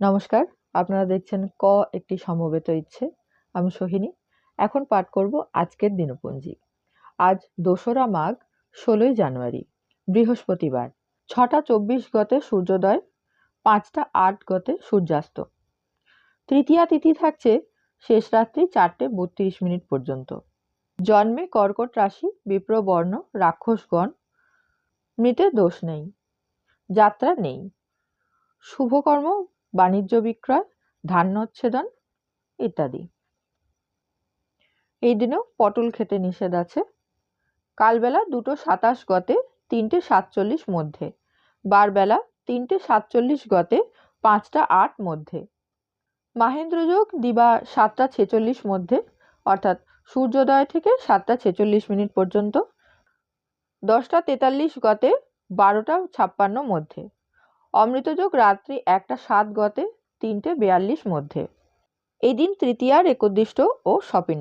নমস্কার, আপনারা দেখছেন ক, একটি সমবেত ইচ্ছে। আমি সোহিনী, এখন পাঠ করব আজকের দিনপঞ্জি। আজ দোসরা মাঘ, ষোলোই জানুয়ারি, বৃহস্পতিবার। ছটা চব্বিশ গতে সূর্যোদয়, পাঁচটা আট গতে সূর্যাস্ত। তৃতীয়া তিথি থাকছে শেষ রাত্রি চারটে বত্রিশ মিনিট পর্যন্ত। জন্মে কর্কট রাশি, বিপ্রবর্ণ, রাক্ষসগণ, মৃতে দোষ নেই, যাত্রা নেই। শুভকর্ম বাণিজ্য বিক্রয় ধান্যচ্ছেদন ইত্যাদি। এই দিনেও পটল খেতে নিষেধ আছে। কালবেলা দুটো সাতাশ গতে, তিনটে সাতচল্লিশ মধ্যে। বারবেলা তিনটে সাতচল্লিশ গতে, পাঁচটা আট মধ্যে। মাহেন্দ্রযোগ দিবা সাতটা ছেচল্লিশ মধ্যে, অর্থাৎ সূর্যোদয় থেকে সাতটা ছেচল্লিশ মিনিট পর্যন্ত। দশটা তেতাল্লিশ গতে, বারোটা ছাপ্পান্ন মধ্যে। অমৃতযোগ রাত্রি একটা সাত গতে তিনটে বেয়াল্লিশ মধ্যে। এই দিন তৃতীয়ার একদিষ্ট ও সপিণ্ড